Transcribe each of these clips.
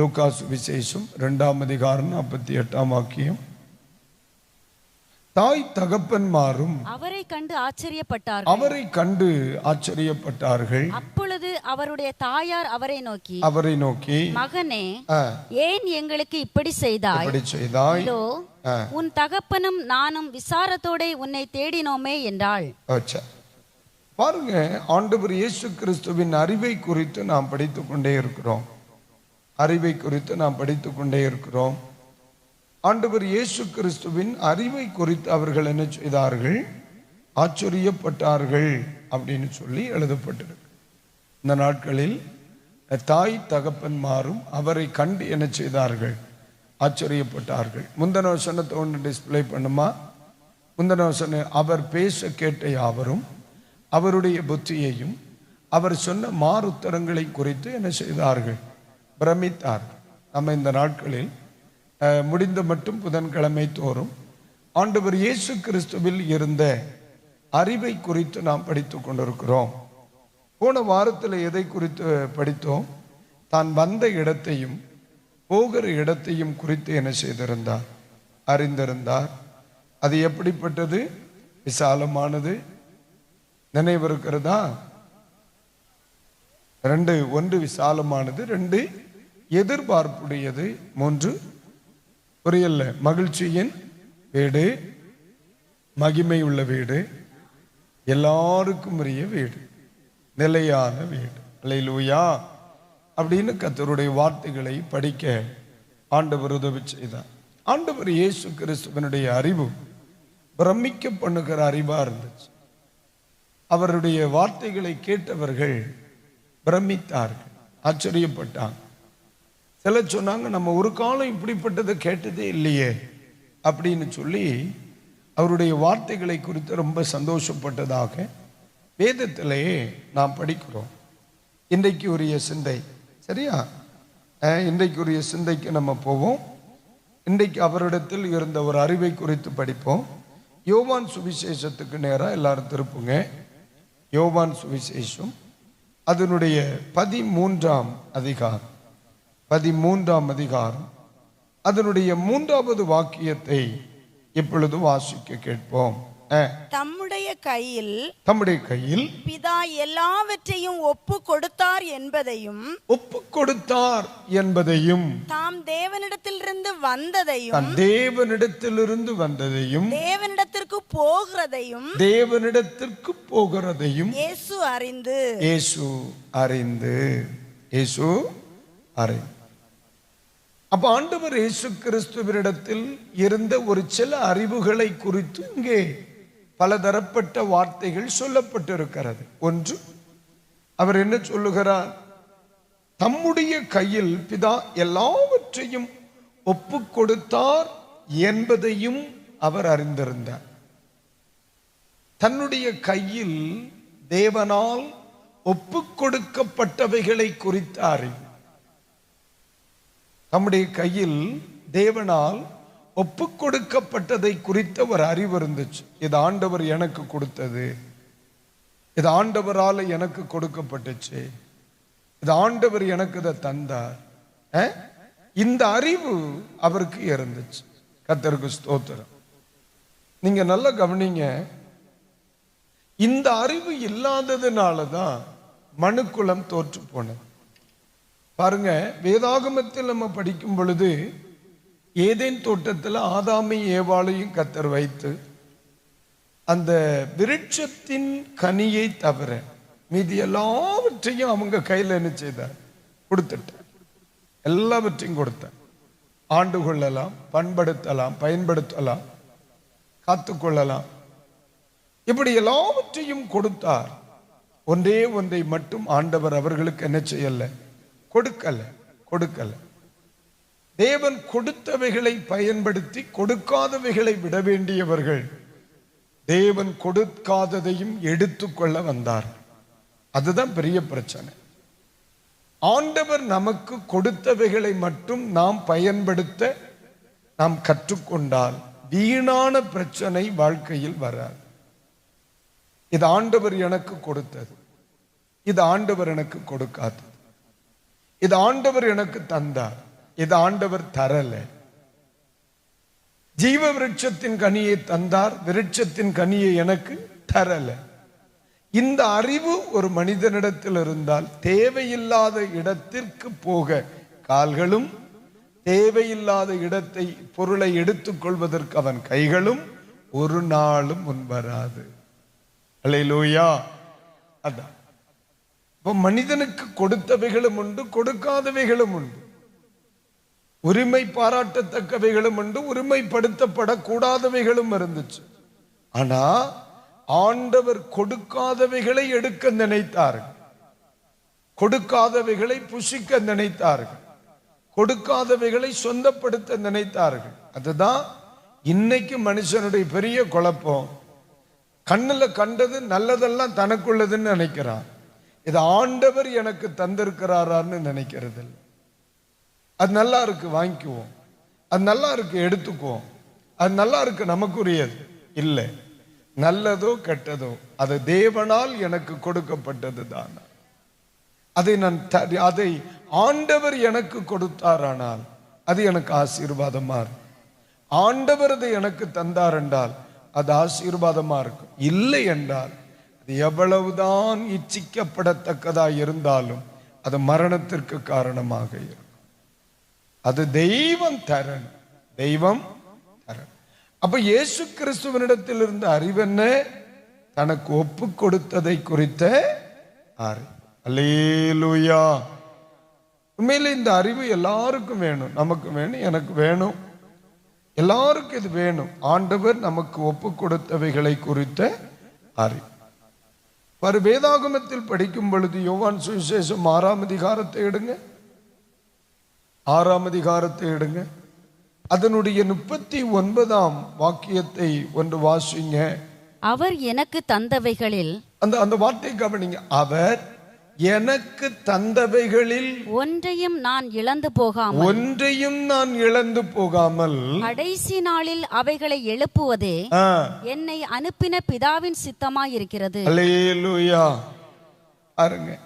Lucas விசேஷம் ரெண்டாம் அதிகாரம் நாற்பத்தி எட்டாம் வாக்கியம். தாய் தகப்பன்மாரும் அவரை கண்டு ஆச்சரியப்பட்டார்கள். அவரை கண்டு ஆச்சரியப்பட்டார்கள். அப்பொழுது அவருடைய தாயார் அவரை நோக்கி அவரை நோக்கி மகனே "ஆ, ஏன் எங்களுக்கு இப்படி செய்தாய்? இப்படி செய்தாய். உன் தகப்பனும் நானும் விசாரத்தோட உன்னை தேடினோமே என்றாள். பாருங்க ஆண்டவர் இயேசு கிறிஸ்துவின் அறிவை குறித்து நாம் படித்து கொண்டே இருக்கிறோம். அறிவை குறித்து நாம் படித்து கொண்டே இருக்கிறோம். ஆண்டவர் இயேசு கிறிஸ்துவின் அறிவை குறித்து அவர்கள் என்ன செய்தார்கள்? ஆச்சரியப்பட்டார்கள் அப்படின்னு சொல்லி எழுதப்பட்டிருக்கு. இந்த நாட்களில் தாய் தகப்பன்மாரும் அவரை கண்டு என்ன செய்தார்கள்? ஆச்சரியப்பட்டார்கள். முந்தன வசனத்தை ஒன்று டிஸ்ப்ளே பண்ணுமா? முந்தன வசனம் அவர் பேச கேட்ட யாவரும் அவருடைய புத்தியையும் அவர் சொன்ன மாறுத்தரங்களை குறித்து என்ன செய்தார்கள்? பிரமித்தார். நம்ம இந்த நாட்களில் முடிந்த மட்டும் புதன்கிழமை தோறும் ஆண்டவர் இயேசு கிறிஸ்துவில் இருந்த அறிவை குறித்து நாம் படித்து கொண்டிருக்கிறோம். போன வாரத்தில் எதை குறித்து படித்தோம்? தான் வந்த இடத்தையும் போகிற இடத்தையும் குறித்து என்ன செய்திருந்தார்? அறிந்திருந்தார். அது எப்படிப்பட்டது? விசாலமானது? நினைவிருக்கிறதா ரெண்டு ஒன்று விசாலமானது ரெண்டு எதிர்பார்ப்புடையது மூன்று. புரியல. மகிழ்ச்சியின் வீடு மகிமை உள்ள வீடு எல்லாருக்கும் உரிய வீடு நிலையான வீடு. அலையிலூயா. அப்படின்னு கத்தருடைய வார்த்தைகளை படிக்க ஆண்டவர் உதவி செய்தார். ஆண்டவர் இயேசு கிறிஸ்துவனுடைய அறிவு பிரமிக்க பண்ணுகிற அறிவா இருந்துச்சு. அவருடைய வார்த்தைகளை கேட்டவர்கள் பிரமித்தார்கள் ஆச்சரியப்பட்டாங்க. சில சொன்னாங்க நம்ம ஒரு காலம் இப்படிப்பட்டதை கேட்டதே இல்லையே அப்படின்னு சொல்லி அவருடைய வார்த்தைகளை குறித்து ரொம்ப சந்தோஷப்பட்டதாக வேதத்திலேயே நாம் படிக்கிறோம். இன்றைக்கு உரிய சிந்தை சரியா? இன்றைக்குரிய இன்றைக்கு உரிய சிந்தைக்கு நம்ம போவோம். இன்றைக்கு அவரிடத்தில் இருந்த ஒரு அறிவை குறித்து படிப்போம். யோவான் சுவிசேஷத்துக்கு நேராக எல்லாரும் திருப்புங்க. யோவான் சுவிசேஷம் அதனுடைய பதிமூன்றாம் அதிகாரம். பதிமூன்றாம் அதிகாரம். அதனுடைய மூன்றாவது வாக்கியத்தை இப்பொழுது வாசிக்க கேட்போம். தம்முடைய கையில் தம்முடைய கையில் பிதா எல்லாவற்றையும் ஒப்பு கொடுத்தார் என்பதையும் ஒப்பு கொடுத்தார் என்பதையும் தாம் தேவனிடத்திலிருந்து வந்ததையும் தேவனிடத்திலிருந்து வந்ததையும் தேவனிடத்திற்கு போகிறதையும் தேவனிடத்திற்கு போகிறதையும் இயேசு அறிந்து. இயேசு அறிந்து. இயேசு அறிந்து. அப்ப ஆண்டவர் இயேசு கிறிஸ்துவரிடத்தில் இருந்த ஒரு சில அறிவுகளை குறித்து இங்கே பலதரப்பட்ட வார்த்தைகள் சொல்லப்பட்டிருக்கிறது. ஒன்று அவர் என்ன சொல்லுகிறார்? தம்முடைய கையில் பிதா எல்லாவற்றையும் ஒப்பு கொடுத்தார் என்பதையும் அவர் அறிந்திருந்தார். தன்னுடைய கையில் தேவனால் ஒப்பு கொடுக்கப்பட்டவைகளை குறித்த அறிவு. தம்முடைய கையில் தேவனால் ஒப்பு கொடுக்கப்பட்டதை குறித்த ஒரு அறிவு இருந்துச்சு. இது ஆண்டவர் எனக்கு கொடுத்தது. இது ஆண்டவரால் எனக்கு கொடுக்கப்பட்டுச்சு. இது ஆண்டவர் எனக்கு இதை தந்தார். இந்த அறிவு அவருக்கு இருந்துச்சு. கத்தருக்கு ஸ்தோத்திரம். நீங்க நல்லா கவனிங்க. இந்த அறிவு இல்லாததுனால தான் மனுக்குலம் தோற்று போனது. பாருங்க வேதாகமத்தில் நம்ம படிக்கும் பொழுது ஏதேன் தோட்டத்தில் ஆதாமி ஏவாளையும் கத்தர் வைத்து அந்த விருட்சத்தின் கனியை தவிர மீதி எல்லாவற்றையும் அவங்க கையில் என்ன செய்தார்? கொடுத்துட்டார். எல்லாவற்றையும் கொடுத்தார். ஆண்டு கொள்ளலாம் பண்படுத்தலாம் பயன்படுத்தலாம் காத்துக்கொள்ளலாம். இப்படி எல்லாவற்றையும் கொடுத்தார். ஒன்றே ஒன்றை மட்டும் ஆண்டவர் அவர்களுக்கு என்ன செய்யலை? கொடுக்கல கொடுக்கல. தேவன் கொடுத்தவைகளை பயன்படுத்தி கொடுக்காதவைகளை விட வேண்டியவர்கள். தேவன் கொடுக்காததையும் எடுத்துக்கொள்ள வந்தார். அதுதான் பெரிய பிரச்சனை. ஆண்டவர் நமக்கு கொடுத்தவைகளை மட்டும் நாம் பயன்படுத்த நாம் கற்றுக்கொண்டால் வீணான பிரச்சனை வாழ்க்கையில் வராது. இது ஆண்டவர் எனக்கு கொடுத்தது. இது ஆண்டவர் எனக்கு கொடுக்காது இது ஆண்டவர் எனக்கு தந்தார். இது ஆண்டவர் தரல. ஜீவ விருட்சத்தின் கனியை தந்தார். விருட்சத்தின் கனியை எனக்கு தரல. இந்த அறிவு ஒரு மனிதனிடத்தில் இருந்தால் தேவையில்லாத இடத்திற்கு போக கால்களும் தேவையில்லாத இடத்தை பொருளை எடுத்துக்கொள்வதற்கு அவன் கைகளும் ஒரு நாளும் முன்வராது அல்லேலூயா அதான். இப்போ மனிதனுக்கு கொடுத்தவைகளும் உண்டு கொடுக்காதவைகளும் உண்டு. உரிமை பாராட்டத்தக்கவைகளும் உண்டு உரிமைப்படுத்தப்படக்கூடாதவைகளும் இருந்துச்சு. ஆனா ஆண்டவர் கொடுக்காதவைகளை எடுக்க நினைத்தார்கள். கொடுக்காதவைகளை புசிக்க நினைத்தார்கள். கொடுக்காதவைகளை சொந்தப்படுத்த நினைத்தார்கள். அதுதான் இன்னைக்கு மனுஷனுடைய பெரிய குழப்பம். கண்ணுல கண்டது நல்லதெல்லாம் தனக்குள்ளதுன்னு நினைக்கிறான். இது ஆண்டவர் எனக்கு தந்திருக்கிறாரான்னு நினைக்கிறது அது நல்லா இருக்கு வாங்கிக்குவோம். அது நல்லா இருக்கு எடுத்துக்குவோம். அது நல்லா இருக்கு நமக்குரியது. இல்லை. நல்லதோ கெட்டதோ அது தேவனால் எனக்கு கொடுக்கப்பட்டது தான். அதை நான் த- அதை ஆண்டவர் எனக்கு கொடுத்தாரானால் அது எனக்கு ஆசீர்வாதமா இருக்கும். ஆண்டவர் அதை எனக்கு தந்தார் என்றால் அது ஆசீர்வாதமா இருக்கும். இல்லை என்றால் எவ்வளவுதான் இச்சிக்கப்படத்தக்கதாக இருந்தாலும் அது மரணத்திற்கு காரணமாக இருக்கும். அது தெய்வம் தரணும் தெய்வம் தரணும் அப்ப இயேசு கிறிஸ்துவனிடத்தில் இருந்த அறிவென்ன? தனக்கு ஒப்பு கொடுத்ததை குறித்த அறிவு. அல்லேலூயா. உண்மையில இந்த அறிவு எல்லாருக்கும் வேணும். நமக்கு வேணும் எனக்கு வேணும். எல்லாருக்கும் இது வேணும். ஆண்டவர் நமக்கு ஒப்பு கொடுத்தவைகளை குறித்த அறிவு. வரு வேதாகமத்தில் படிக்கும் பொழுது யோவான் சுவிசேஷம் ஆறாம் அதிகாரத்தை எடுங்க. ஆறாம் அதிகாரத்தை எடுங்க. அதனுடைய முப்பத்தி ஒன்பதாம் வாக்கியத்தை ஒன்று வாசிங்க. அவர் எனக்கு தந்தவைகளில் அந்த அந்த வார்த்தை கவனிங்க. அவர் எனக்கு தந்தவைகளில் ஒன்றையும் நான் இழந்து போகாமல் ஒன்றையும் நான் இழந்து போகாமல் கடைசி நாளில் அவைகளை எழுப்புவதே என்னை அனுப்பின பிதாவின் அல்லேலூயா. பாருங்க.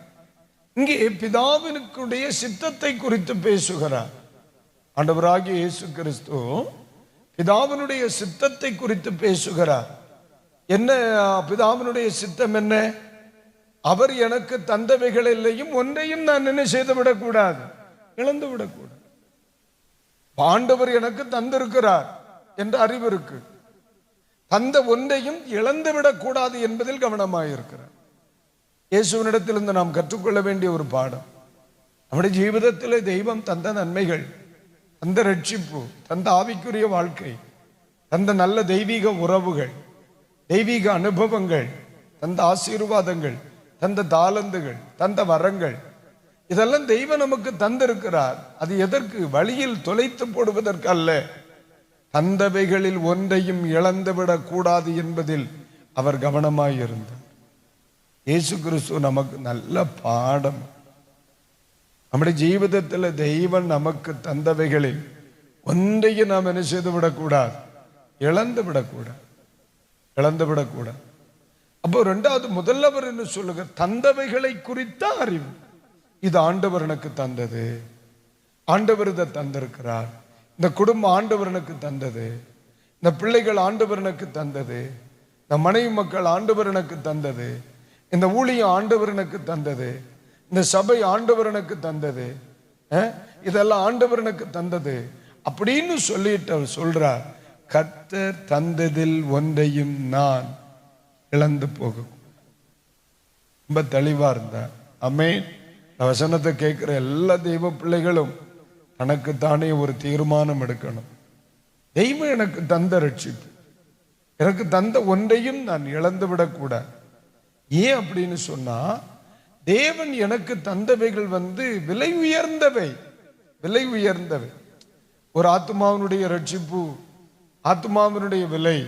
இங்கே பிதாவினுடைய சித்தத்தை குறித்து பேசுகிறார். ஆண்டவராகிய இயேசு கிறிஸ்து பிதாவினுடைய சித்தத்தை குறித்து பேசுகிறார். என்ன பிதாவினுடைய சித்தம் என்ன? அவர் எனக்கு தந்தவைகள் இல்லையும் ஒன்றையும் நான் என்ன செய்து விடக்கூடாது. இழந்து விடக்கூடாது. ஆண்டவர் எனக்கு தந்திருக்கிறார் என்ற அறிவு இருக்கு. தந்த ஒன்றையும் இழந்து விடக்கூடாது என்பதில் கவனமாயிருக்கிறார். இயேசுவனிடத்திலிருந்து நாம் கற்றுக்கொள்ள வேண்டிய ஒரு பாடம். நம்முடைய ஜீவிதத்திலே தெய்வம் தந்த நன்மைகள் தந்த ரட்சிப்பு தந்த ஆவிக்குரிய வாழ்க்கை தந்த நல்ல தெய்வீக உறவுகள் தெய்வீக அனுபவங்கள் தந்த ஆசீர்வாதங்கள் தந்த தாளந்துகள் தந்த வரங்கள். இதெல்லாம் தெய்வம் நமக்கு தந்திருக்கிறார். அது எதற்கு? வழியில் தொலைத்து போடுவதற்கு அல்ல தந்தவைகளில் ஒன்றையும் இழந்துவிடக் கூடாது என்பதில் அவர் கவனமாயிருந்தார். இயேசு கிறிஸ்து நமக்கு நல்ல பாடம். நம்முடைய ஜீவிதத்தில் தெய்வம் நமக்கு தந்தவைகளில் ஒன்றையும் நாம் என்ன செய்து விடக்கூடாது இழந்து விடக்கூடாது இழந்து விடக்கூடாது அப்போ ரெண்டாவது முதல்லவர் என்ன சொல்லுங்க? தந்தவைகளை குறித்த அறிவு. இது ஆண்டவர் எனக்கு தந்தது. ஆண்டவர் இதை தந்திருக்கிறார். இந்த குடும்பம் ஆண்டவர் எனக்கு தந்தது. இந்த பிள்ளைகள் ஆண்டவர் எனக்கு தந்தது. இந்த மனைவி மக்கள் ஆண்டவர் எனக்கு தந்தது. இந்த ஊழியம் ஆண்டவர் எனக்கு தந்தது. இந்த சபை ஆண்டவர் எனக்கு தந்தது. இதெல்லாம் ஆண்டவர் எனக்கு தந்தது. அப்படின்னு சொல்லிட்டு அவர் சொல்றார் கர்த்தர் தந்ததில் ஒன்றையும் நான் இழந்து போகும். ரொம்ப தெளிவா இருந்தார் அமேன். வசனத்தை கேட்கிற எல்லா தெய்வ பிள்ளைகளும் தனக்குத்தானே ஒரு தீர்மானம் எடுக்கணும். தெய்வம் எனக்கு தந்த ரட்சிப்பு. எனக்கு தந்த ஒன்றையும் நான் இழந்து விடக்கூடாது ஏன் அப்படின்னு சொன்னா தேவன் எனக்கு தந்தவைகள் வந்து விலை உயர்ந்தவை. விலை உயர்ந்தவை. ஒரு ஆத்மாவினுடைய ரட்சிப்பு ஆத்மாவினுடைய விலை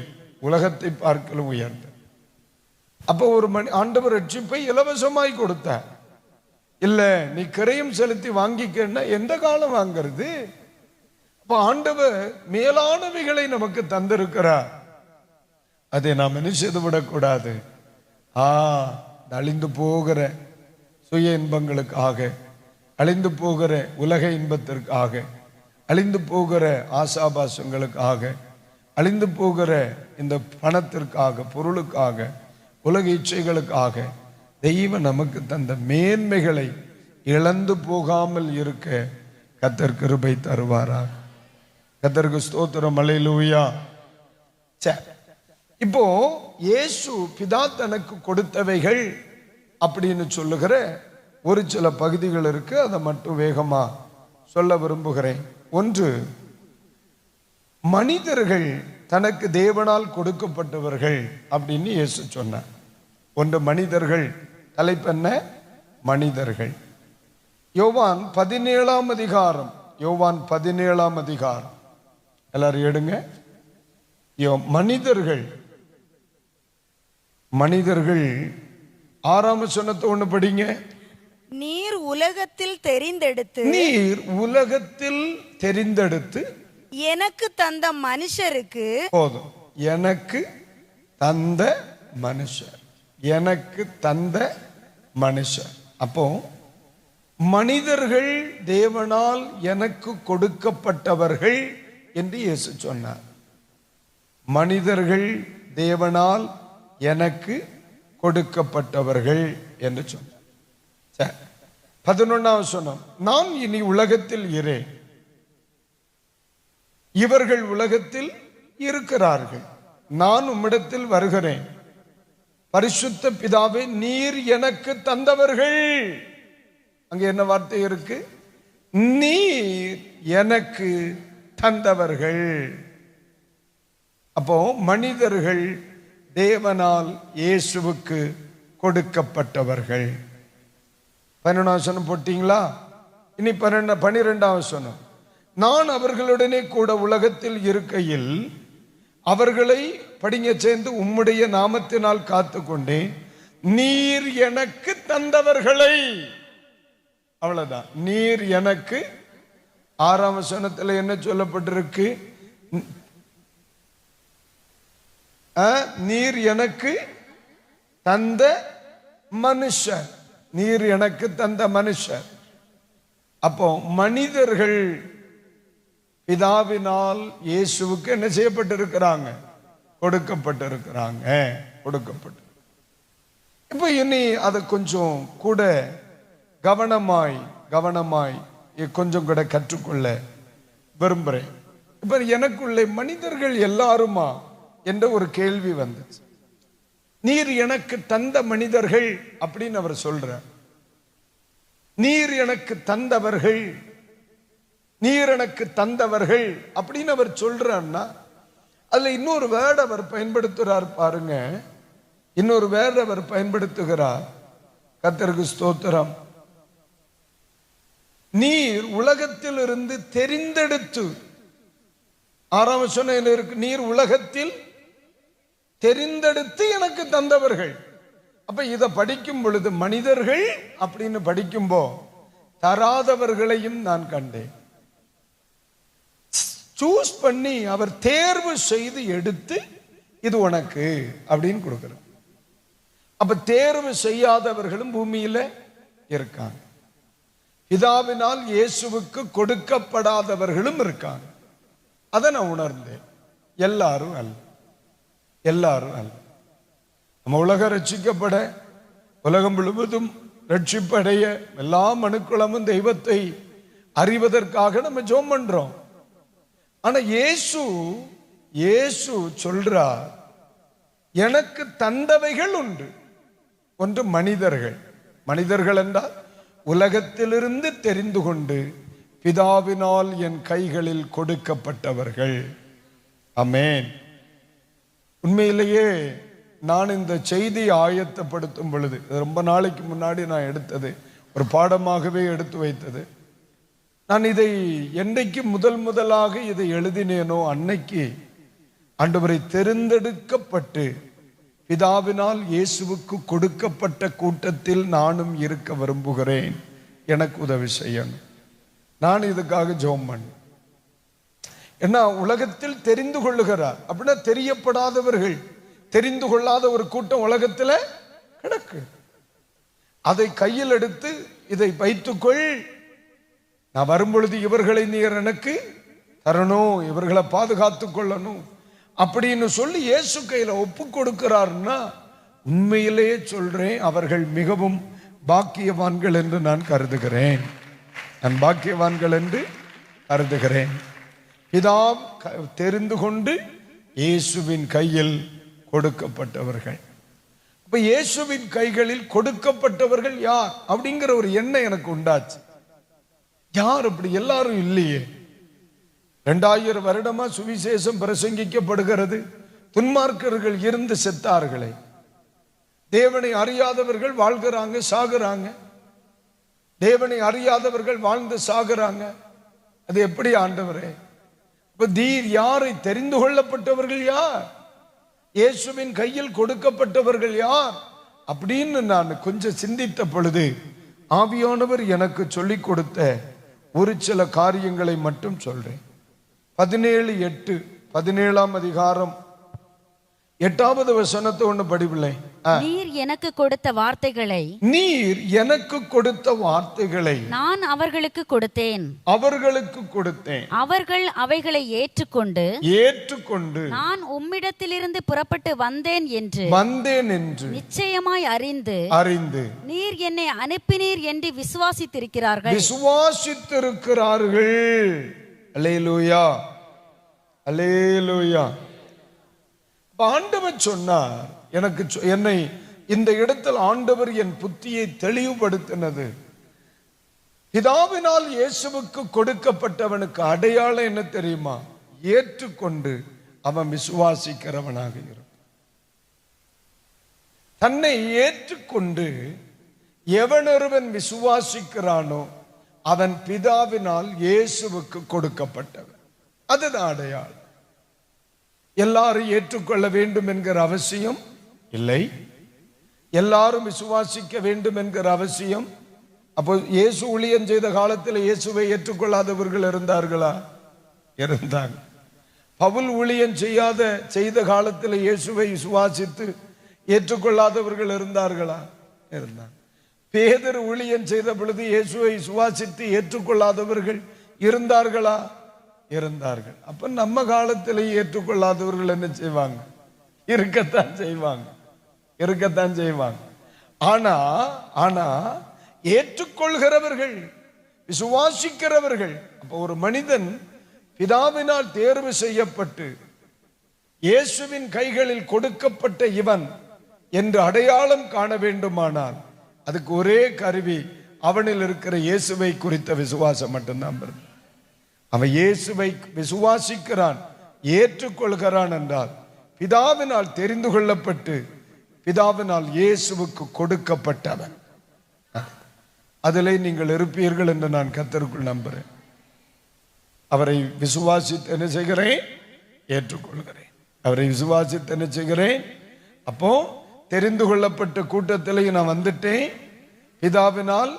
உலகத்தை பார்க்கலும் உயர்ந்தது. அப்போ ஒரு மணி ஆண்டவர் ரட்சிப்பை இலவசமாய் கொடுத்தார். இல்லை நீ கரையும் செலுத்தி வாங்கிக்கன்னா எந்த காலம் வாங்கிறது? இப்போ ஆண்டவர் மேலானவைகளை நமக்கு தந்திருக்கிறார். அதை நாம் என்ன செய்து விடக்கூடாது? ஆ அழிந்து போகிற சுய இன்பங்களுக்காக அழிந்து போகிற உலக இன்பத்திற்காக அழிந்து போகிற ஆசாபாசங்களுக்காக அழிந்து போகிற இந்த பணத்திற்காக பொருளுக்காக உலக இச்சைகளுக்காக தெய்வம் நமக்கு தந்த மேன்மைகளை இழந்து போகாமல் இருக்க கத்தர் கிருபை தருவாராக. கத்தருக்கு ஸ்தோத்திரம் அலையிலூயா இப்போ இயேசு பிதா தனக்கு கொடுத்தவைகள் அப்படின்னு சொல்லுகிற ஒரு சில பகுதிகள் இருக்கு. அதை மட்டும் வேகமா சொல்ல விரும்புகிறேன். ஒன்று மனிதர்கள் தனக்கு தேவனால் கொடுக்கப்பட்டவர்கள் அப்படின்னு இயேசு சொன்னார். ஒன்று மனிதர்கள் தலைப்பென்ன? மனிதர்கள். யோவான் பதினேழாம் அதிகாரம். யோவான் பதினேழாம் அதிகாரம். எல்லாரும் எடுங்க. யோ மனிதர்கள். மனிதர்கள். ஆறாம் சொன்னத்தை ஒண்ணு படிங்க. நீர் உலகத்தில் தெரிந்தெடுத்து. நீர் உலகத்தில் தெரிந்தெடுத்து. எனக்கு தந்த மனுஷருக்கு. போதும். எனக்கு தந்த மனுஷர். எனக்கு தந்த மனுஷர் அப்போ மனிதர்கள் தேவனால் எனக்கு கொடுக்கப்பட்டவர்கள் என்று இயேசு சொன்னார். மனிதர்கள் தேவனால் எனக்கு கொடுக்கப்பட்டவர்கள் என்று சொன்னார். சரி பதினொன்னாவது சொன்னோம். நான் இனி உலகத்தில் இரேன் இவர்கள் உலகத்தில் இருக்கிறார்கள். நான் உம்மிடத்தில் வருகிறேன். பரிசுத்த பிதாவே நீர் எனக்கு தந்தவர்கள். அங்க என்ன வார்த்தை இருக்கு? நீர் எனக்கு தந்தவர்கள். அப்போ மனிதர்கள் தேவனால் இயேசுவுக்கு கொடுக்கப்பட்டவர்கள். பன்னெண்டாம் வசனம் போட்டீங்களா? இனி பன்னெண்டு பனிரெண்டாம் வசனம். நான் அவர்களுடனே கூட உலகத்தில் இருக்கையில் அவர்களை படிங்க சேர்ந்து உம்முடைய நாமத்தினால் காத்து கொண்டேன் நீர் எனக்கு தந்தவர்களை. அவ்வளவுதான். நீர் எனக்கு ஆறாம் வசனத்தில் என்ன சொல்லப்பட்டிருக்கு? ஆ, நீர் எனக்கு தந்த மனுஷர் நீர் எனக்கு தந்த மனுஷர் அப்போ மனிதர்கள் பிதாவினால் இயேசுவுக்கு என்ன செய்யப்பட்டிருக்கிறாங்க? கொடுக்கப்பட்டிருக்கிறாங்க. கொடுக்கப்பட்டு. இப்போ இனி அதை கொஞ்சம் கூட கவனமாய் கவனமாய் கொஞ்சம் கூட கற்றுக்கொள்ள விரும்புகிறேன் இப்போ எனக்குள்ளே மனிதர்கள் எல்லாருமா? என்ற ஒரு கேள்வி வந்துச்சு. நீர் எனக்கு தந்த மனிதர்கள் அப்படின்னு அவர் சொல்றார். நீர் எனக்கு தந்தவர்கள் நீர் எனக்கு தந்தவர்கள் அப்படின்னு அவர் சொல்றான்னா அதுல இன்னொரு வேர்டு அவர் பயன்படுத்துகிறார் பாருங்க. இன்னொரு வேர்டு அவர் பயன்படுத்துகிறார். கத்தருக்கு ஸ்தோத்திரம். நீர் உலகத்தில் இருந்து தெரிந்தெடுத்து ஆறாம் சொன்ன இருக்கு நீர் உலகத்தில் தெரிந்தெடுத்து எனக்கு தந்தவர்கள். அப்ப இதை படிக்கும் பொழுது மனிதர்கள் அப்படின்னு படிக்கும்போ தராதவர்களையும் நான் கண்டேன். சூஸ் பண்ணி அவர் தேர்வு செய்து எடுத்து இது உனக்கு அப்படின்னு கொடுக்கிறார் அப்ப தேர்வு செய்யாதவர்களும் பூமியில இருக்காங்க. பிதாவினால் இயேசுவுக்கு கொடுக்கப்படாதவர்களும் இருக்காங்க. அதை நான் உணர்ந்தேன். எல்லாரும் அல்ல. எல்லாரும் அல்ல. நம்ம உலக ரட்சிக்கப்பட உலகம் முழுவதும் ரட்சிப்படைய எல்லா மனுக்குளமும் தெய்வத்தை அறிவதற்காக நம்ம ஜோம் பண்றோம். ஆனா இயேசு இயேசு சொல்றார் எனக்கு தந்தவைகள் உண்டு. ஒன்று மனிதர்கள். மனிதர்கள் என்றால் உலகத்திலிருந்து தெரிந்து கொண்டு பிதாவினால் என் கைகளில் கொடுக்கப்பட்டவர்கள். அமேன் உண்மையிலேயே நான் இந்த செய்தியை ஆயத்தப்படுத்தும் பொழுது ரொம்ப நாளைக்கு முன்னாடி நான் எடுத்தது ஒரு பாடமாகவே எடுத்து வைத்தது. நான் இதை என்றைக்கு முதல் முதலாக இதை எழுதினேனோ அன்னைக்கு ஆண்டவரை தெரிந்தெடுக்கப்பட்டு பிதாவினால் இயேசுவுக்கு கொடுக்கப்பட்ட கூட்டத்தில் நானும் இருக்க விரும்புகிறேன். எனக்கு உதவி செய்யணும். நான் இதுக்காக ஜெபம் என்ன ஏன்னா உலகத்தில் தெரிந்து கொள்ளுகிறார். அப்படின்னா தெரியப்படாதவர்கள் தெரிந்து கொள்ளாத ஒரு கூட்டம் உலகத்தில் கிடக்கு. அதை கையில் எடுத்து இதை வைத்துக்கொள். நான் வரும்பொழுது இவர்களை நீர் எனக்கு தரணும் இவர்களை பாதுகாத்து கொள்ளணும். அப்படின்னு சொல்லி இயேசு கையில் ஒப்பு கொடுக்கிறார்னா உண்மையிலேயே சொல்றேன் அவர்கள் மிகவும் பாக்கியவான்கள் என்று நான் கருதுகிறேன். நான் பாக்கியவான்கள் என்று கருதுகிறேன். இதாம் க- தெரிந்து கொண்டு இயேசுவின் கையில் கொடுக்கப்பட்டவர்கள். இப்போ இயேசுவின் கைகளில் கொடுக்கப்பட்டவர்கள் யார்? அப்படிங்கிற ஒரு எண்ணம் எனக்கு உண்டாச்சு. யார் அப்படி? எல்லாரும் இல்லையே. ரெண்டாயிரம் வருடமா சுவிசேஷம் பிரசங்கிக்கப்படுகிறது. துன்மார்க்கர்கள் இருந்து செத்தார்களே. தேவனை அறியாதவர்கள் வாழ்கிறாங்க சாகுறாங்க. தேவனை அறியாதவர்கள் வாழ்ந்து சாகுறாங்க. அது எப்படி ஆண்டவரே? இப்ப தீர் யாரை தெரிந்து கொள்ளப்பட்டவர்கள் யார்? இயேசுவின் கையில் கொடுக்கப்பட்டவர்கள் யார்? அப்படின்னு நான் கொஞ்சம் சிந்தித்த பொழுது ஆவியானவர் எனக்கு சொல்லிக் கொடுத்த ஒரு சில காரியங்களை மட்டும் சொல்றேன். பதினேழு எட்டு பதினேழாம் அதிகாரம். எட்டாவது வசனத்தை ஒன்று படிப்பில்லை. நீர் எனக்கு கொடுத்த வார்த்தைகளை நீர் எனக்கு கொடுத்த வார்த்தைகளை நான் அவர்களுக்கு கொடுத்தேன். அவர்களுக்கு கொடுத்தேன். அவர்கள் அவைகளை ஏற்றுக்கொண்டு ஏற்றுக்கொண்டு நான் உம்மிடத்திலிருந்து புறப்பட்டு வந்தேன் என்று வந்தேன் என்று நிச்சயமாய் அறிந்து அறிந்து நீர் என்னை அனுப்பினீர் என்று விசுவாசித்திருக்கிறார்கள். விசுவாசித்திருக்கிறார்கள். அலேலூயா அலேலூயா ஆண்டவர் சொன்னார் எனக்கு என்னை இந்த இடத்தில் ஆண்டவர் என் புத்தியை தெளிவுபடுத்தினது. பிதாவினால் இயேசுவுக்கு கொடுக்கப்பட்டவனுக்கு அடையாளம் என்ன தெரியுமா? ஏற்றுக்கொண்டு அவன் விசுவாசிக்கிறவனாக இருக்கும் தன்னை ஏற்றுக்கொண்டு எவனொருவன் விசுவாசிக்கிறானோ அவன் பிதாவினால் இயேசுவுக்கு கொடுக்கப்பட்டவன். அதுதான் அடையாளம். எல்லாரும் ஏற்றுக்கொள்ள வேண்டும் என்கிற அவசியம். இல்லை. எல்லாரும் விசுவாசிக்க வேண்டும் என்கிற அவசியம். அப்போ இயேசு ஊழியம் செய்த காலத்தில் இயேசுவை ஏற்றுக்கொள்ளாதவர்கள் இருந்தார்களா? இருந்தாங்க. பவுல் ஊழியம் செய்யாத செய்த காலத்தில் இயேசுவை விசுவாசித்து ஏற்றுக்கொள்ளாதவர்கள் இருந்தார்களா? இருந்தாங்க. பேதர் ஊழியம் செய்த பொழுது இயேசுவை சுவாசித்து ஏற்றுக்கொள்ளாதவர்கள் இருந்தார்களா? இருந்தார்கள். அப்ப நம்ம காலத்தில் ஏற்றுக்கொள்ளாதவர்கள் என்ன செய்வாங்க? இருக்கத்தான் செய்வாங்க. இருக்கத்தான் செய்வாங்க ஆனா ஆனா ஏற்றுக்கொள்கிறவர்கள் விசுவாசிக்கிறவர்கள் அப்ப ஒரு மனிதன் பிதாவினால் தேர்வு செய்யப்பட்டு இயேசுவின் கைகளில் கொடுக்கப்பட்ட இவன் என்று அடையாளம் காண வேண்டுமானால் அதுக்கு ஒரே கருவி அவனில் இருக்கிற இயேசுவை குறித்த விசுவாசம் மட்டும்தான் அவன் இயேசுவை விசுவாசிக்கிறான் ஏற்றுக்கொள்கிறான் என்றால் பிதாவினால் தெரிந்து கொள்ளப்பட்டு பிதாவினால் இயேசுவுக்கு கொடுக்கப்பட்டவன். அதிலே நீங்கள் இருப்பீர்கள் என்று நான் கத்தருக்குள் நம்புகிறேன். அவரை விசுவாசித்து என்ன செய்கிறேன்? ஏற்றுக்கொள்கிறேன். அவரை விசுவாசித்து என்ன செய்கிறேன்? அப்போ தெரிந்து கொள்ளப்பட்ட கூட்டத்திலேயே நான் வந்துட்டேன். பிதாவினால்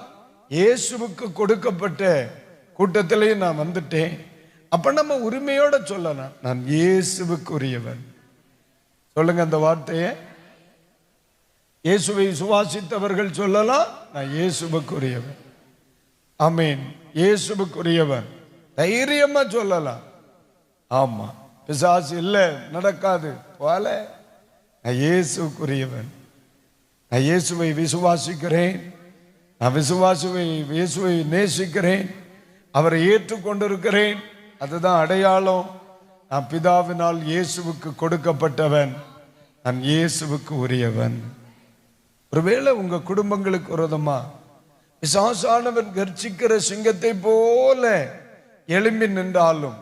இயேசுவுக்கு கொடுக்கப்பட்ட கூட்டத்திலேயே நான் வந்துட்டேன். அப்ப நம்ம உரிமையோட சொல்லலாம். நான் இயேசுவுக்கு உரியவன் சொல்லுங்க அந்த வார்த்தையை. இயேசுவை சுவாசித்தவர்கள் சொல்லலாம் நான் இயேசுவுக்குரியவன். அமீன் இயேசுவுக்குரியவன். தைரியமா சொல்லலாம். ஆமா. பிசாசு இல்லை நடக்காது. போல. நான் இயேசுக்குரியவன். நான் இயேசுவை விசுவாசிக்கிறேன். நான் விசுவாசுவை இயேசுவை நேசிக்கிறேன். அவரை ஏற்றுக்கொண்டிருக்கிறேன். அதுதான் அடையாளம். நான் பிதாவினால் இயேசுவுக்கு கொடுக்கப்பட்டவன். நான் இயேசுவுக்கு உரியவன். ஒருவேளை உங்க குடும்பங்களுக்கு விரோதமா விசாசானவன் கர்ச்சிக்கிற சிங்கத்தை போல எழும்பி நின்றாலும்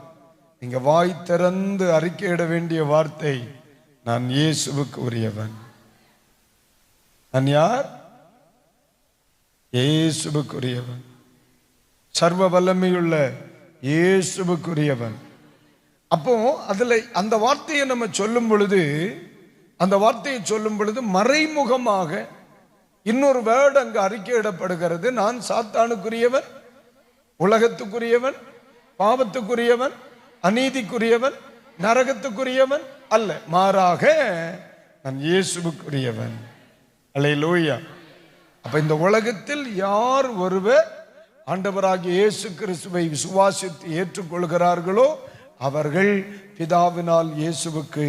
நீங்க வாய் திறந்து அறிக்கையிட வேண்டிய வார்த்தை நான் இயேசுவுக்கு உரியவன். நான் யார்? இயேசுவுக்குரியவன் சர்வ வல்லமையுள்ள இயேசுவுக்குரியவன் அப்போ அதுல அந்த வார்த்தையை நம்ம சொல்லும் பொழுது அந்த வார்த்தையை சொல்லும் பொழுது மறைமுகமாக இன்னொரு வேர்டு அங்கு அறிக்கையிடப்படுகிறது. நான் சாத்தானுக்குரியவன் உலகத்துக்குரியவன் பாவத்துக்குரியவன் அநீதிக்குரியவன் நரகத்துக்குரியவன் அல்ல. மாறாக நான் இயேசுவுக்குரியவன். லோயா அப்ப இந்த உலகத்தில் யார் ஒருவர் ஆண்டவராகிய இயேசு கிறிஸ்துவை விசுவாசித்து ஏற்றுக்கொள்கிறார்களோ அவர்கள் பிதாவினால் இயேசுவுக்கு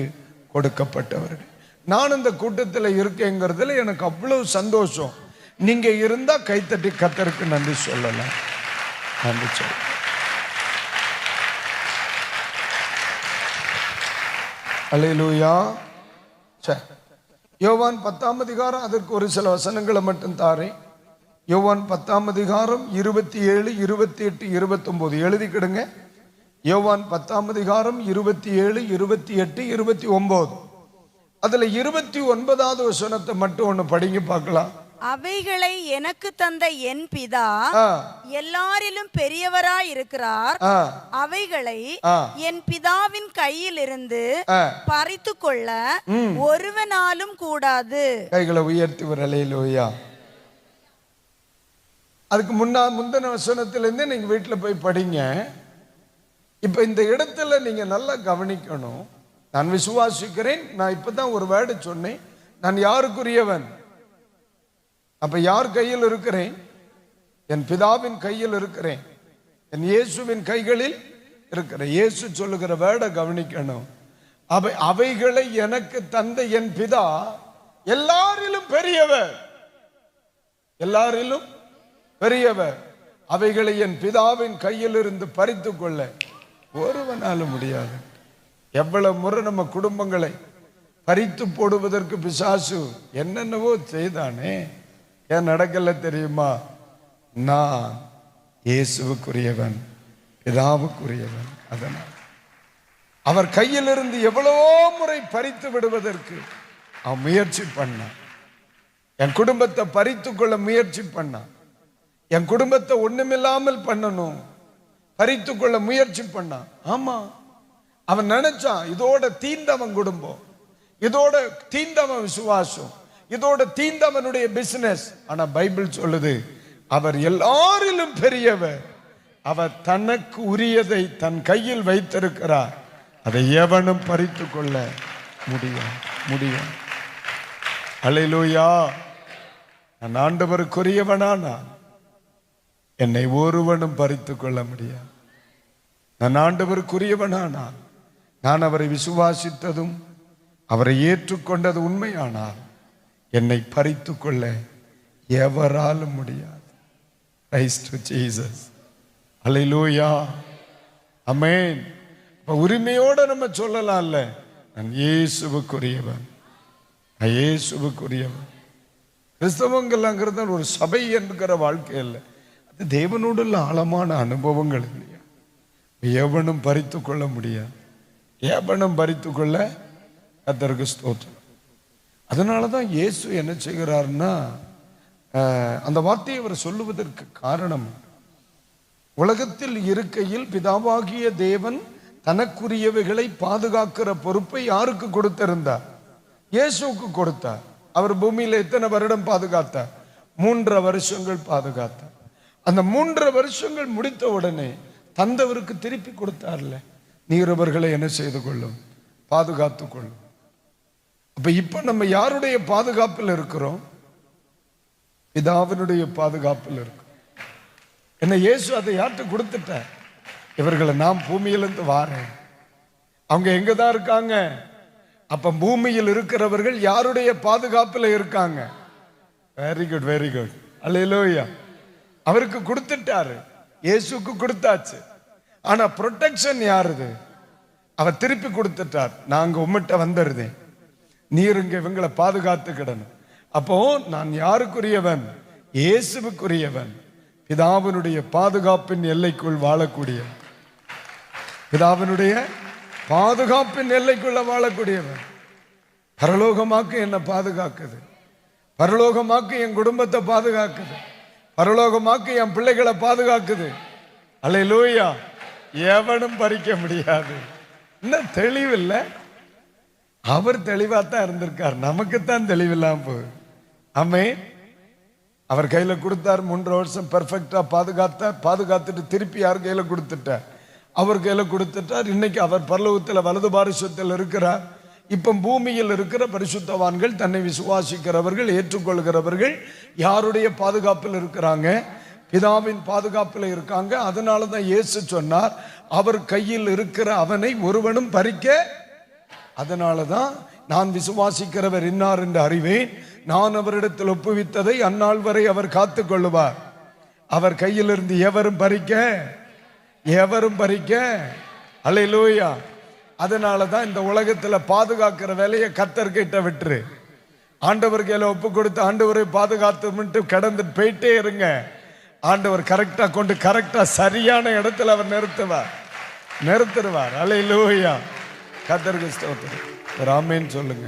கொடுக்கப்பட்டவர்கள். நான் இந்த கூட்டத்தில் இருக்கேங்கிறதுல எனக்கு அவ்வளவு சந்தோஷம். நீங்க இருந்தா கைத்தட்டி கத்தருக்கு நன்றி சொல்லலாம். நன்றி சொல்ல அலையிலூயா சரி யோவான் பத்தாம் அதிகாரம் அதற்கு ஒரு சில வசனங்களை மட்டும் தாரேன். யோவான் பத்தாம் அதிகாரம் இருபத்தி ஏழு இருபத்தி எட்டு இருபத்தொம்போது. எழுதிக்கிடுங்க யோவான் பத்தாம் அதிகாரம் இருபத்தி ஏழு இருபத்தி எட்டு இருபத்தி ஒன்பது அதுல இருபத்தி ஒன்பதாவது வசனத்தை மட்டும் ஒன்று படிங்க பார்க்கலாம். அவைகளை எனக்கு தந்த என் பிதா எல்லாரிலும் பெரியவராய் இருக்கிறார். அவைகளை. என் பிதாவின் கையில் இருந்து. பறித்து கொள்ள ஒருவனாலும் கூடாது. கைகளை உயர்த்தி வரலையிலோயா அதுக்கு முன்னா முந்தின வசனத்திலேருந்து நீங்க வீட்டில் போய் படிங்க. இப்போ இந்த இடத்துல நீங்க நல்லா கவனிக்கணும். நான் விசுவாசிக்கிறேன் நான் இப்பதான் ஒரு வேர்டு சொன்னேன். நான் யாருக்குரியவன்? அப்ப யார் கையில் இருக்கிறேன்? என் பிதாவின் கையில் இருக்கிறேன். என் இயேசுவின் கைகளில் இருக்கிறேன் இயேசு சொல்லுகிற வேர்டை கவனிக்கணும். அவை அவைகளை எனக்கு தந்த என் பிதா எல்லாரிலும் பெரியவர். எல்லாரிலும் பெரியவர். அவைகளை என் பிதாவின் கையில் இருந்து பறித்து கொள்ள ஒருவனாலும் முடியாது. எவ்வளவு முறை நம்ம குடும்பங்களை பறித்து போடுவதற்கு பிசாசு என்னென்னவோ செய்தானே? ஏன் நடக்கல தெரியுமா? நான் இயேசுவுக்குரியவன் பிதாவுக்குரியவன் அதனால். அவர் கையிலிருந்து எவ்வளவோ முறை பறித்து விடுவதற்கு அவன் முயற்சி பண்ணான். என் குடும்பத்தை பறித்து கொள்ள முயற்சி பண்ணான். என் குடும்பத்தை ஒண்ணுமில்லாமல் பண்ணணும். பறித்து கொள்ள முயற்சி பண்ணான். ஆமா. அவன் நினைச்சான் இதோட தீண்டவன் குடும்பம் இதோட தீந்தவன் விசுவாசம் இதோட தீண்டவனுடைய பிசினஸ் ஆனா பைபிள் சொல்லுது அவர் எல்லாரிலும் பெரியவர் அவர் தனக்கு உரியதை தன் கையில் வைத்திருக்கிறார். அதை எவனும் பறித்து கொள்ள முடியும் முடியும் அலையிலோயா நான் ஆண்டவருக்குரியவனா நான் என்னை ஒருவனும் பறித்து கொள்ள முடியாது. நான் ஆண்டவருக்குரியவனா நான் நான் அவரை விசுவாசித்ததும் அவரை ஏற்றுக்கொண்டது உண்மையானால் என்னை பறித்து கொள்ள எவராலும் முடியாது. Praise to Jesus. Hallelujah. Amen. இப்ப நம்ம சொல்லலாம்ல. நான் இயேசுவுக்குரியவன். நான் இயேசுவுக்குரியவன். கிறிஸ்தவங்கள்ங்கிறது ஒரு சபை என்கிற வாழ்க்கை இல்லை அது தேவனோடு உள்ள ஆழமான அனுபவங்கள் இல்லையா? எவனும் பறித்து கொள்ள முடியாது. ஏபனம் பறித்து கொள்ள கத்தருக்கு ஸ்தோத்திரம். அதனால தான் இயேசு என்ன செய்கிறார்னா அந்த வார்த்தையை அவர் சொல்லுவதற்கு காரணம் உலகத்தில் இருக்கையில் பிதாவாகிய தேவன் தனக்குரியவைகளை பாதுகாக்கிற பொறுப்பை யாருக்கு கொடுத்திருந்தார்? இயேசுவுக்கு கொடுத்தார். அவர் பூமியில எத்தனை வருடம் பாதுகாத்தார்? மூன்றரை வருஷங்கள் பாதுகாத்தார். அந்த மூன்றரை வருஷங்கள் முடித்த உடனே தந்தவருக்கு திருப்பி கொடுத்தார்ல. நீரவர்களை என்ன செய்து கொள்ளும்? பாதுகாத்துக் கொள்ளும். அப்ப இப்ப நம்ம யாருடைய பாதுகாப்பில் இருக்கிறோம்? பிதாவினுடைய பாதுகாப்பில் இருக்கும் என்ன இயேசு அதை யார்கிட்ட கொடுத்துட்ட இவர்களை நான் பூமியிலிருந்து வாரேன். அவங்க எங்க தான் இருக்காங்க? அப்ப பூமியில் இருக்கிறவர்கள் யாருடைய பாதுகாப்பில் இருக்காங்க? வெரி குட் வெரி குட் அல்லையிலோயா அவருக்கு கொடுத்துட்டாரு. இயேசுக்கு கொடுத்தாச்சு. ஆனா ப்ரொடெக்ஷன் யாருது? அவர் திருப்பி கொடுத்துட்டார். நாங்க உம்மிட்ட வந்துடுதேன் நீர் இங்க இவங்களை பாதுகாத்துக்கிடணும் அப்போ நான் யாருக்குரியவன்? இயேசுவுக்குரியவன். பிதாவினுடைய பாதுகாப்பின் எல்லைக்குள் வாழக்கூடியவன். பிதாவினுடைய பாதுகாப்பின் எல்லைக்குள்ள வாழக்கூடியவன். பரலோகமாக்கு என்னை பாதுகாக்குது. பரலோகமாக்கு என் குடும்பத்தை பாதுகாக்குது. பரலோகமாக்கு என் பிள்ளைகளை பாதுகாக்குது. அல்லேலூயா எவனும் பறிக்க முடியாது. இன்னும் தெளிவில்லை. அவர் தெளிவா தான் இருந்திருக்கார். நமக்குத்தான் தெளிவில்லாம போகுது. ஆமே அவர் கையில கொடுத்தார். மூன்றரை வருஷம் பெர்ஃபெக்டா பாதுகாத்த பாதுகாத்துட்டு திருப்பி யார் கையில கொடுத்துட்டார்? அவர் கையில கொடுத்துட்டார். இன்னைக்கு அவர் பரலோகத்துல வலது பாரிசத்தில் இருக்கிறார். இப்ப பூமியில் இருக்கிற பரிசுத்தவான்கள் தன்னை விசுவாசிக்கிறவர்கள் ஏற்றுக்கொள்கிறவர்கள் யாருடைய பாதுகாப்பில் இருக்கிறாங்க? பிதாவின் பாதுகாப்பில் இருக்காங்க. அதனால தான் இயேசு சொன்னார் அவர் கையில் இருக்கிற அவனை ஒருவனும் பறிக்க. அதனால தான் நான் விசுவாசிக்கிறவர் இன்னார் என்று அறிவேன். நான் அவரிடத்தில் ஒப்புவித்ததை அந்நாள் வரை அவர் காத்து கொள்ளுவார். அவர் கையிலிருந்து எவரும் பறிக்க? எவரும் பறிக்க? அல்லேலூயா. அதனால தான் இந்த உலகத்தில் பாதுகாக்கிற வேலையை கத்தர்கிட்ட விட்டுரு. ஆண்டவர் கையில் ஒப்பு கொடுத்து ஆண்டவரை பாதுகாத்து கடந்து போயிட்டே இருங்க. ஆண்டவர் கரெக்டாக கொண்டு கரெக்டாக சரியான இடத்துல அவர் நிறுத்துவார். நிறுத்துருவார் அல்லேலூயா கத்தருக்கு ஸ்தோத்திரம். ராமேன்னு சொல்லுங்க.